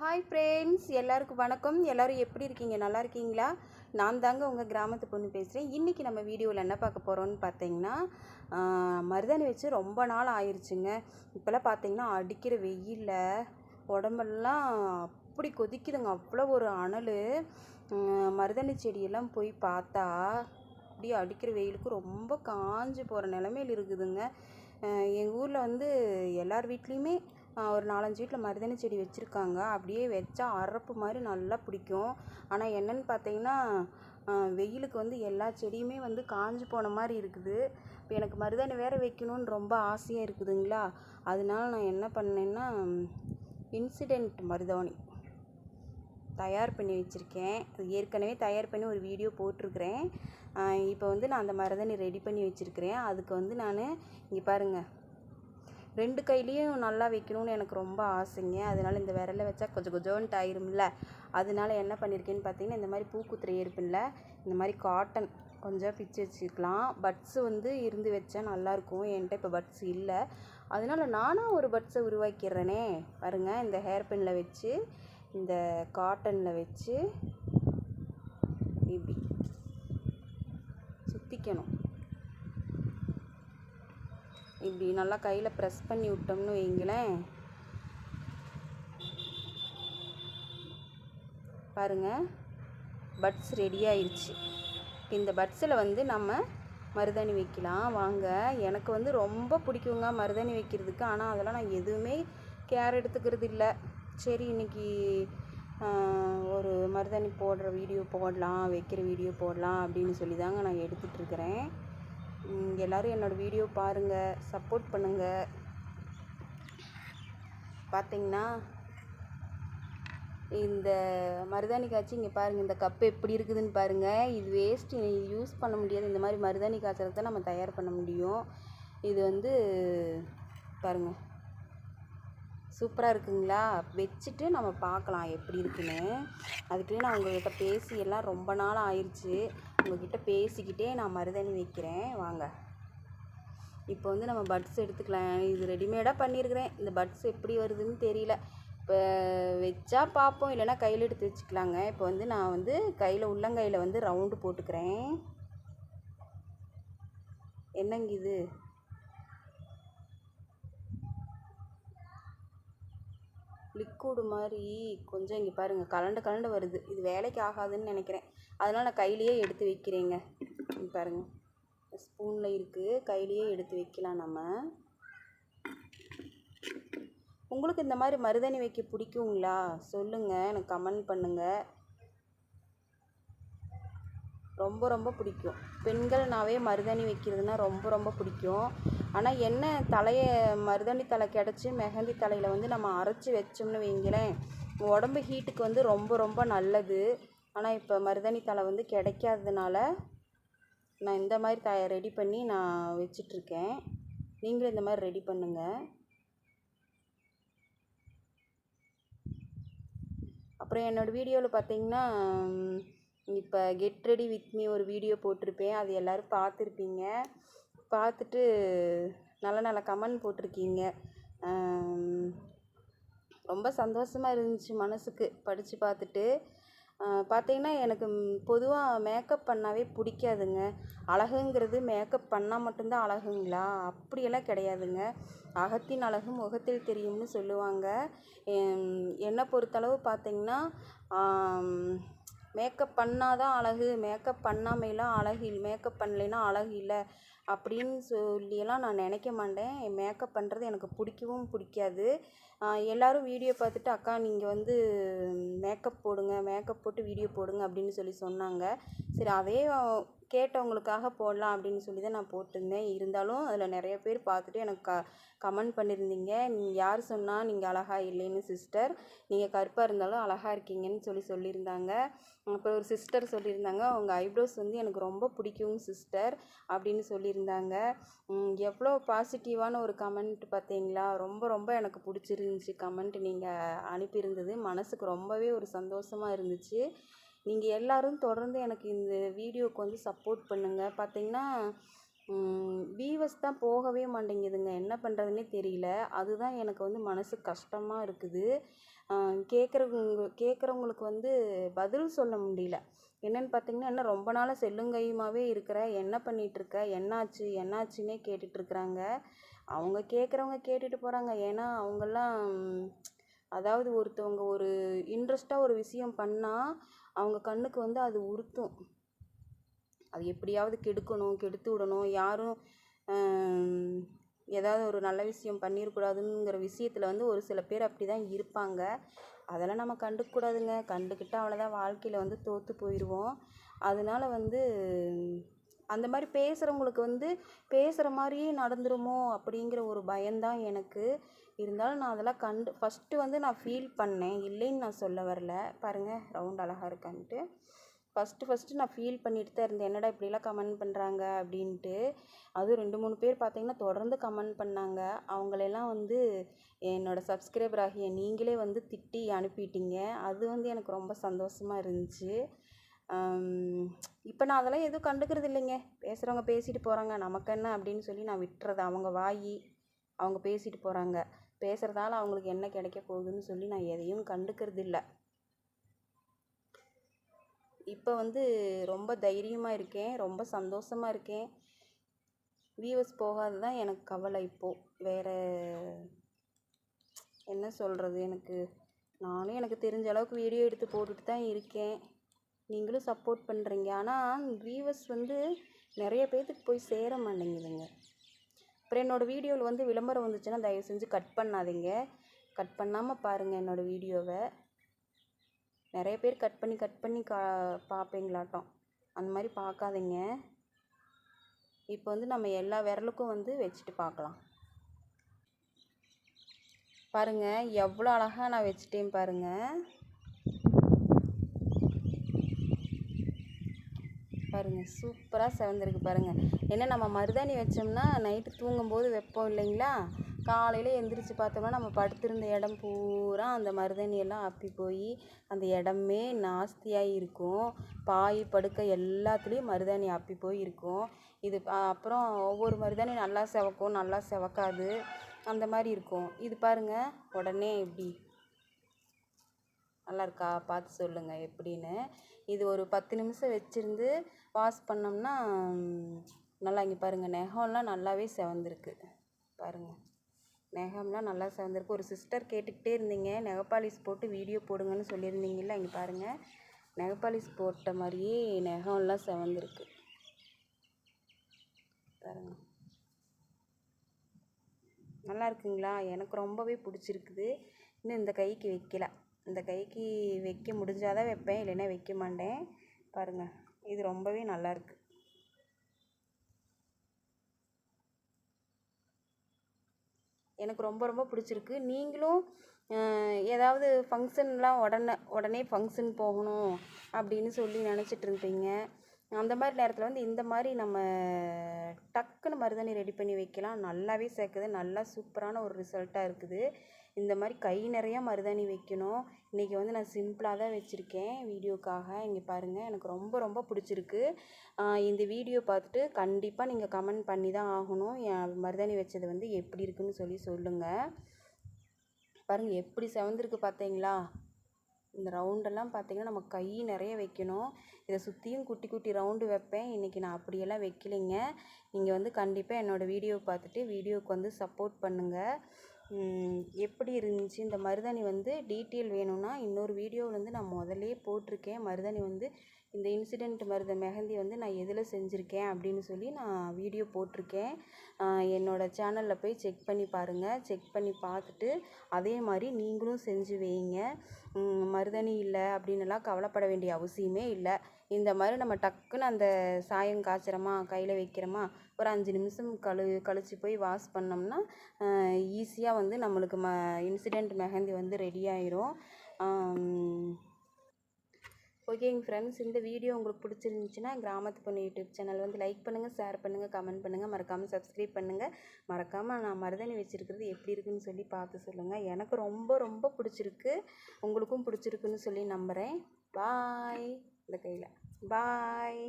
Hi friends எல்லாருக்கும் வணக்கம். எல்லாரும் எப்படி இருக்கீங்க? நல்லா இருக்கீங்களா? நான் தாங்க உங்கள் கிராமத்து பொண்ணு பேசுகிறேன் இன்றைக்கி நம்ம வீடியோவில் என்ன பார்க்க போகிறோம்னு பார்த்தீங்கன்னா மருதாணி வச்சு ரொம்ப நாள் ஆயிடுச்சுங்க இப்போல்லாம் பார்த்தீங்கன்னா அடிக்கிற வெயிலில் உடம்பெல்லாம் அப்படி கொதிக்குதுங்க. அவ்வளோ ஒரு அனல். மருதாணி செடியெல்லாம் போய் பார்த்தா அப்படியே அடிக்கிற வெயிலுக்கு ரொம்ப காஞ்சு போகிற நிலமையில் இருக்குதுங்க. எங்கள் ஊரில் வந்து எல்லார் வீட்லேயுமே ஒரு நாலஞ்சு வீட்டில் மருதாணி செடி வச்சுருக்காங்க. அப்படியே வச்சா அரப்பு மாதிரி நல்லா பிடிக்கும். ஆனால் என்னென்னு பார்த்தீங்கன்னா வெயிலுக்கு வந்து எல்லா செடியுமே வந்து காஞ்சு போன மாதிரி இருக்குது. இப்போ எனக்கு மருதாணி வேறு வைக்கணும்னு ரொம்ப ஆசையாக இருக்குதுங்களா? அதனால நான் என்ன பண்ணேன்னா இன்சிடெண்ட் மருதாணி தயார் பண்ணி வச்சுருக்கேன். அது ஏற்கனவே தயார் பண்ணி ஒரு வீடியோ போட்டிருக்கிறேன். இப்போ வந்து நான் அந்த மருதாணி ரெடி பண்ணி வச்சுருக்கிறேன். அதுக்கு வந்து நான் இங்கே பாருங்கள் ரெண்டு கையிலையும் நல்லா வைக்கணும்னு எனக்கு ரொம்ப ஆசைங்க. அதனால இந்த விரல வச்சா கொஞ்சம் கொஞ்சோன்ட்டு ஆயிரும்ல. அதனால என்ன பண்ணியிருக்கேன்னு பார்த்தீங்கன்னா இந்த மாதிரி பூக்குத்துறை இருப்புல இந்த மாதிரி காட்டன் கொஞ்சம் பிச்சு வச்சுக்கலாம். பட்ஸு வந்து இருந்து வச்சா நல்லாயிருக்கும் என்கிட்ட இப்போ பட்ஸ் இல்லை. அதனால நானும் ஒரு பட்ஸை உருவாக்கிடுறேனே. பாருங்க இந்த ஹேர் பின்னில் வச்சு இந்த காட்டனில் வச்சு இப்படி சுற்றிக்கணும் இப்படி நல்லா கையில் ப்ரெஸ் பண்ணி விட்டோம்னு வைங்களேன். பாருங்கள் பட்ஸ் ரெடி ஆயிடுச்சு இந்த பட்ஸில் வந்து நம்ம மருதாணி வைக்கலாம். வாங்க எனக்கு வந்து ரொம்ப பிடிக்குங்க மருதாணி வைக்கிறதுக்கு. ஆனால் அதெல்லாம் நான் எதுவுமே கேர் எடுத்துக்கிறது இல்லை. சரி இன்னைக்கு ஒரு மருதாணி போடுற வீடியோ போடலாம் வைக்கிற வீடியோ போடலாம் அப்படின்னு சொல்லி தாங்க நான் எடுத்துகிட்டு இருக்கிறேன். எல்லாரும் என்னோடய வீடியோ பாருங்கள் சப்போர்ட் பண்ணுங்கள் பார்த்தீங்கன்னா இந்த மருதாணி காய்ச்சி இங்கே பாருங்கள் இந்த கப்பு எப்படி இருக்குதுன்னு பாருங்கள் இது வேஸ்ட்டு யூஸ் பண்ண முடியாது. இந்த மாதிரி மருதாணி காய்ச்சலுக்கு தான் நம்ம தயார் பண்ண முடியும். இது வந்து பாருங்கள் சூப்பராக இருக்குங்களா? வச்சுட்டு நம்ம பார்க்கலாம் எப்படி இருக்குன்னு. அதுக்குள்ளே நான் உங்கள்கிட்ட பேசி எல்லாம் ரொம்ப நாள் ஆயிடுச்சு உங்ககிட்ட பேசிக்கிட்டே நான் மருதாணி வைக்கிறேன். வாங்க. இப்போ வந்து நம்ம பட்ஸ் எடுத்துக்கலாம். இது ரெடிமேடாக பண்ணியிருக்கிறேன் இந்த பட்ஸ் எப்படி வருதுன்னு தெரியல. இப்போ வச்சா பார்ப்போம். இல்லைன்னா கையில் எடுத்து வச்சுக்கலாங்க. இப்போ வந்து நான் வந்து கையில் உள்ளங்கையில் வந்து ரவுண்டு போட்டுக்கிறேன். என்னங்க இது? லிக்விடு மாதிரி கொஞ்சம் இங்கே பாருங்கள் கலண்டு கலண்டு வருது. இது வேலைக்கு ஆகாதுன்னு நினைக்கிறேன். அதனால் நான் கையிலேயே எடுத்து வைக்கிறேங்க. இங்க பாருங்கள் ஸ்பூனில் இருக்குது கையிலேயே எடுத்து வைக்கலாம் நம்ம. உங்களுக்கு இந்த மாதிரி மருதாணி வைக்க பிடிக்குங்களா? சொல்லுங்கள் எனக்கு கமெண்ட் பண்ணுங்கள் ரொம்ப ரொம்ப பிடிக்கும். பெண்கள்னாவே மருதாணி வைக்கிறதுனா ரொம்ப ரொம்ப பிடிக்கும். ஆனால் என்ன தலையை மருதாணி தலை கிடச்சி மெஹந்தி தலையில் வந்து நம்ம அரைச்சி வச்சோம்னு வைங்களேன் உடம்பு ஹீட்டுக்கு வந்து ரொம்ப ரொம்ப நல்லது. ஆனால் இப்போ மருதாணி தலை வந்து கிடைக்காததுனால நான் இந்த மாதிரி த ரெடி பண்ணி நான் வச்சிட்ருக்கேன். நீங்களும் இந்த மாதிரி ரெடி பண்ணுங்கள் அப்புறம் என்னோடய வீடியோவில் பார்த்தீங்கன்னா இப்போ கெட் ரெடி வித் மீ ஒரு வீடியோ போட்டிருப்பேன். அது எல்லோரும் பார்த்துருப்பீங்க. பார்த்துட்டு நல்ல நல்ல கமெண்ட் போட்டிருக்கீங்க. ரொம்ப சந்தோஷமாக இருந்துச்சு மனசுக்கு படித்து பார்த்துட்டு. பார்த்தீங்கன்னா எனக்கு பொதுவாக மேக்கப் பண்ணாவே பிடிக்காதுங்க. அழகுங்கிறது மேக்கப் பண்ணால் மட்டும்தான் அழகுங்களா? அப்படியெல்லாம் கிடையாதுங்க. அகத்தின் அழகு முகத்தில் தெரியும்னு சொல்லுவாங்க. என்னை பொறுத்தளவு பார்த்தீங்கன்னா மேக்கப் பண்ணாதான் அழகு. மேக்கப் பண்ணாமைலாம் அழகு மேக்கப் பண்ணலைன்னா அழகு இல்லை. அப்படின்னு சொல்லியெல்லாம் நான் நினைக்க மாட்டேன். மேக்கப் பண்ணுறது எனக்கு பிடிக்கவும் பிடிக்காது. எல்லோரும் வீடியோ பார்த்துட்டு அக்கா நீங்கள் வந்து மேக்கப் போடுங்க மேக்கப் போட்டு வீடியோ போடுங்க அப்படின்னு சொல்லி சொன்னாங்க. சரி அதே கேட்டவங்களுக்காக போடலாம் அப்படின்னு சொல்லி தான் நான் போட்டிருந்தேன். இருந்தாலும் அதில் நிறைய பேர் பார்த்துட்டு எனக்கு க கமெண்ட் பண்ணியிருந்தீங்க. நீங்கள் யார் சொன்னால் நீங்கள் அழகாக இல்லைன்னு சிஸ்டர் நீங்கள் கருப்பாக இருந்தாலும் அழகாக இருக்கீங்கன்னு சொல்லி சொல்லியிருந்தாங்க. அப்புறம் ஒரு சிஸ்டர் சொல்லியிருந்தாங்க உங்கள் ஐப்ரோஸ் வந்து எனக்கு ரொம்ப பிடிக்கும் சிஸ்டர் அப்படின்னு சொல்லி சொல்லியிருந்தாங்க எவ்வளோ பாசிட்டிவான ஒரு கமெண்ட் பார்த்தீங்களா? ரொம்ப ரொம்ப எனக்கு பிடிச்சிருந்துச்சி கமெண்ட் நீங்கள் அனுப்பியிருந்தது. மனசுக்கு ரொம்பவே ஒரு சந்தோஷமாக இருந்துச்சு. நீங்கள் எல்லாரும் தொடர்ந்து எனக்கு இந்த வீடியோவுக்கு வந்து சப்போர்ட் பண்ணுங்கள் பார்த்தீங்கன்னா வீவர்ஸ் தான் போகவே மாட்டேங்குதுங்க. என்ன பண்ணுறதுனே தெரியல. அதுதான் எனக்கு வந்து மனசு கஷ்டமாக இருக்குது. கேட்குறவங்க கேட்குறவங்களுக்கு வந்து பதில் சொல்ல முடியல. என்னென்னு பார்த்தீங்கன்னா என்ன ரொம்ப நாளாக செல்லுங்கையுமாவே இருக்கிற என்ன பண்ணிகிட்ருக்க என்னாச்சு என்னாச்சுன்னே கேட்டுட்ருக்குறாங்க அவங்க கேட்குறவங்க கேட்டுட்டு போகிறாங்க ஏன்னா அவங்கெல்லாம் அதாவது ஒருத்தவங்க ஒரு இன்ட்ரெஸ்ட்டாக ஒரு விஷயம் பண்ணால் அவங்க கண்ணுக்கு வந்து அது உறுத்தும். அது எப்படியாவது கெடுக்கணும் கெடுத்து விடணும். யாரும் ஏதாவது ஒரு நல்ல விஷயம் பண்ணிடக்கூடாதுங்கிற விஷயத்தில் வந்து ஒரு சில பேர் அப்படி தான் இருப்பாங்க. அதெல்லாம் நம்ம கண்டுக்கக்கூடாதுங்க. கண்டுக்கிட்டால் அவ்வளோதான் வாழ்க்கையில் வந்து தோற்று போயிடுவோம் அதனால வந்து அந்த மாதிரி பேசுகிறவங்களுக்கு வந்து பேசுகிற மாதிரியே நடந்துருமோ அப்படிங்கிற ஒரு பயம்தான் எனக்கு. இருந்தாலும் நான் அதெல்லாம் கண்டு ஃபஸ்ட்டு வந்து நான் ஃபீல் பண்ணேன். இல்லைன்னு நான் சொல்ல வரல. பாருங்கள் ரவுண்ட் அழகாக இருக்கான்ட்டு. ஃபஸ்ட்டு ஃபஸ்ட்டு நான் ஃபீல் பண்ணிட்டு தான் இருந்தேன். என்னடா இப்படிலாம் கமெண்ட் பண்ணுறாங்க அப்படின்ட்டு. அதுவும் ரெண்டு மூணு பேர் பார்த்தீங்கன்னா தொடர்ந்து கமெண்ட் பண்ணாங்க. அவங்களெல்லாம் வந்து என்னோட சப்ஸ்கிரைபர் ஆகிய நீங்களே வந்து திட்டி அனுப்பிட்டீங்க. அது வந்து எனக்கு ரொம்ப சந்தோஷமாக இருந்துச்சு. இப்போ நான் அதெல்லாம் எதுவும் கண்டுக்கிறது இல்லைங்க. பேசுகிறவங்க பேசிட்டு போகிறாங்க நமக்கு என்ன அப்படின்னு சொல்லி நான் விட்டுறது. அவங்க வாயி அவங்க பேசிட்டு போகிறாங்க பேசுகிறதால அவங்களுக்கு என்ன கிடைக்க போகுதுன்னு சொல்லி நான் எதையும் கண்டுக்கிறது இல்லை. இப்போ வந்து ரொம்ப தைரியமாக இருக்கேன் ரொம்ப சந்தோஷமாக இருக்கேன். வியூவர்ஸ் போகாது தான் எனக்கு கவலை இப்போது வேறு என்ன சொல்கிறது எனக்கு? நானும் எனக்கு தெரிஞ்ச அளவுக்கு வீடியோ எடுத்து போட்டுட்டு தான் இருக்கேன். நீங்களும் சப்போர்ட் பண்ணுறீங்க ஆனால் வியூவர்ஸ் வந்து நிறைய பேர்த்துக்கு போய் சேர மாட்டேங்குதுங்க. அப்புறம் என்னோடய வீடியோவில் வந்து விளம்பரம் வந்துச்சுன்னா தயவு செஞ்சு கட் பண்ணாதீங்க. கட் பண்ணாமல் பாருங்கள் என்னோடய வீடியோவை. நிறைய பேர் கட் பண்ணி கட் பண்ணி கா பார்ப்பீங்களாட்டம் அந்த மாதிரி பார்க்காதீங்க இப்போ வந்து நம்ம எல்லா விரலுக்கும் வந்து வச்சுட்டு பார்க்கலாம் பாருங்க எவ்வளோ அழகாக நான் வச்சுட்டேன் பாருங்க. பாருங்க சூப்பராக செவந்திருக்கு பாருங்க. ஏன்னா நம்ம மருதாணி வச்சோம்னா நைட்டு தூங்கும்போது வைப்போம் இல்லைங்களா? காலையில் எந்திரிச்சு பார்த்தோம்னா நம்ம படுத்திருந்த இடம் பூரா அந்த மருதாணியெல்லாம் அப்பி போய் அந்த இடமே நாஸ்தியாக இருக்கும். பாய் படுக்கை எல்லாத்துலேயும் மருதாணி அப்பி போய் இருக்கும் இது அப்புறம் ஒவ்வொரு மருதாணி நல்லா செவக்கும் நல்லா செவக்காது. அந்த மாதிரி இருக்கும். இது பாருங்கள் உடனே இப்படி நல்லா இருக்கா? பார்த்து சொல்லுங்கள் எப்படின்னு. இது ஒரு பத்து நிமிஷம் வச்சுருந்து வாஷ் பண்ணோம்னா நல்லா இங்கே பாருங்கள் நெகம்லாம் நல்லாவே செவந்திருக்கு. பாருங்கள் நெகம்லாம் நல்லா சேர்ந்துருக்கு. ஒரு சிஸ்டர் கேட்டுக்கிட்டே இருந்தீங்க. நெகப்பாலிஸ் போட்டு வீடியோ போடுங்கன்னு சொல்லியிருந்தீங்கல்ல இங்கே பாருங்கள் நெகப்பாலிஸ் போட்ட மாதிரியே நெகம்லாம் செவந்திருக்கு பாருங்க. நல்லா இருக்குங்களா? எனக்கு ரொம்பவே பிடிச்சிருக்குது. இன்னும் இந்த கைக்கு வைக்கல. இந்த கைக்கு வைக்க முடிஞ்சாதான் வைப்பேன் இல்லைன்னா வைக்க மாட்டேன். பாருங்கள் இது ரொம்பவே நல்லாயிருக்கு எனக்கு ரொம்ப ரொம்ப பிடிச்சிருக்கு. நீங்களும் ஏதாவது ஃபங்க்ஷன்லாம் உடனே உடனே ஃபங்க்ஷன் போகணும் அப்படின்னு சொல்லி நினச்சிட்டு இருப்பீங்க அந்த மாதிரி நேரத்தில் வந்து இந்த மாதிரி நம்ம டக்குன்னு மருதாணி ரெடி பண்ணி வைக்கலாம். நல்லாவே சேர்க்குது. நல்லா சூப்பரான ஒரு ரிசல்ட்டாக இருக்குது. இந்த மாதிரி கை நிறையா மருதாணி வைக்கணும். இன்றைக்கி வந்து நான் சிம்பிளாக தான் வச்சுருக்கேன் வீடியோக்காக. இங்கே பாருங்கள் எனக்கு ரொம்ப ரொம்ப பிடிச்சிருக்கு. இந்த வீடியோ பார்த்துட்டு கண்டிப்பாக நீங்கள் கமெண்ட் பண்ணி தான் ஆகணும். என் மருதாணி வச்சது வந்து எப்படி இருக்குன்னு சொல்லி சொல்லுங்கள் பாருங்கள் எப்படி செவந்திருக்கு பார்த்தீங்களா? இந்த ரவுண்டெல்லாம் பார்த்தீங்கன்னா நம்ம கை நிறைய வைக்கணும். இதை சுற்றியும் குட்டி குட்டி ரவுண்டு வைப்பேன். இன்றைக்கி நான் அப்படியெல்லாம் வைக்கலைங்க. நீங்கள் வந்து கண்டிப்பாக என்னோடய வீடியோ பார்த்துட்டு வீடியோவுக்கு வந்து சப்போர்ட் பண்ணுங்கள் எப்படி இருந்துச்சு? இந்த மருதாணி வந்து டீட்டெயில் வேணும்னா இன்னொரு வீடியோவில் வந்து நான் முதல்லே போட்டிருக்கேன். மருதாணி வந்து இந்த இன்சிடெண்ட் மருத மெஹந்தி வந்து நான் எதில் செஞ்சுருக்கேன் அப்படின்னு சொல்லி நான் வீடியோ போட்டிருக்கேன். என்னோடய சேனலில் போய் செக் பண்ணி பாருங்கள் செக் பண்ணி பார்த்துட்டு அதே மாதிரி நீங்களும் செஞ்சு வைங்க. மருதணி மருதாணி இல்லை அப்படின்னுலாம் கவலைப்பட வேண்டிய அவசியமே இல்லை. இந்த மாதிரி நம்ம டக்குன்னு அந்த சாயம் காய்ச்சறோமா கையில் வைக்கிறோமா ஒரு அஞ்சு நிமிஷம் கழு கழிச்சு போய் வாஷ் பண்ணோம்னா ஈஸியாக வந்து நம்மளுக்கு ம இன்சிடெண்ட் மெஹந்தி வந்து ரெடி ஆயிரும். ஓகேங்க ஃப்ரெண்ட்ஸ் இந்த வீடியோ உங்களுக்கு பிடிச்சிருந்துச்சுன்னா கிராமத்து பொண்ணு யூடியூப் சேனல் வந்து லைக் பண்ணுங்கள் ஷேர் பண்ணுங்கள் கமெண்ட் பண்ணுங்கள் மறக்காமல் சப்ஸ்கிரைப் பண்ணுங்கள் மறக்காமல் நான் மருதாணி வச்சுருக்கிறது எப்படி இருக்குன்னு சொல்லி பார்த்து சொல்லுங்கள் எனக்கு ரொம்ப ரொம்ப பிடிச்சிருக்கு. உங்களுக்கும் பிடிச்சிருக்குன்னு சொல்லி நம்புகிறேன் பாய் இந்த கையில். பாய்